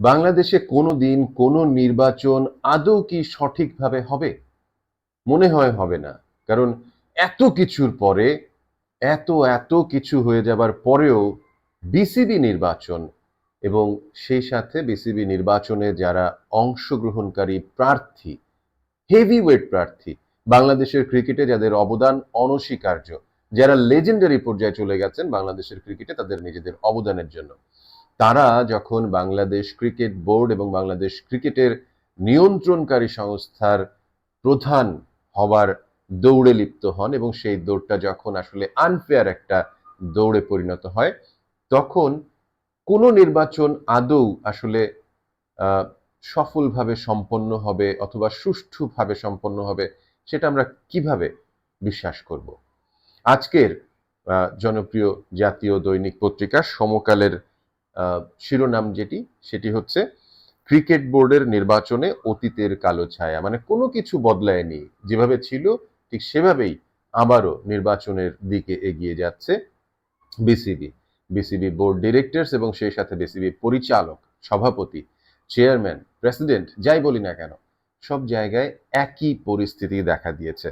বাংলাদেশে কোনো দিন কোনো নির্বাচন আদৌ কি সঠিকভাবে হবে? মনে হয় হবে না। কারণ এত কিছুর পরে, এত এত কিছু হয়ে যাবার পরেও বিসিবি নির্বাচন এবং সেই সাথে বিসিবি নির্বাচনে যারা অংশগ্রহণকারী প্রার্থী হেভিওয়েট প্রার্থী, বাংলাদেশের ক্রিকেটে যাদের অবদান অনস্বীকার্য, যারা লেজেন্ডারি পর্যায়ে চলে গেছেন বাংলাদেশের ক্রিকেটে তাদের নিজেদের অবদানের জন্য। তারা যখন বাংলাদেশ ক্রিকেট বোর্ড এবং বাংলাদেশ ক্রিকেটের নিয়ন্ত্রণকারী সংস্থার প্রধান হবার দৌড়ে লিপ্ত হন এবং সেই দৌড়টা যখন আসলে আনফেয়ার একটা দৌড়ে পরিণত হয়, তখন কোনো নির্বাচন আদৌ আসলে সফলভাবে সম্পন্ন হবে অথবা সুষ্ঠুভাবে সম্পন্ন হবে সেটা আমরা কীভাবে বিশ্বাস করব? আজকের জনপ্রিয় জাতীয় দৈনিক পত্রিকা সমকালের শিরোনাম যেটি, সেটি হচ্ছে ক্রিকেট বোর্ডের নির্বাচনে অতীতের কালো ছায়া। মানে কোনো কিছু বদলায়নি। যেভাবে ছিল, ঠিক সেভাবেই আবারও নির্বাচনের দিকে এগিয়ে যাচ্ছে বিসিবি। বিসিবি বোর্ড ডিরেক্টরস এবং সেই সাথে বিসিবি পরিচালক, সভাপতি, চেয়ারম্যান, প্রেসিডেন্ট, যাই বলি না কেন, সব জায়গায় একই পরিস্থিতি দেখা দিয়েছে।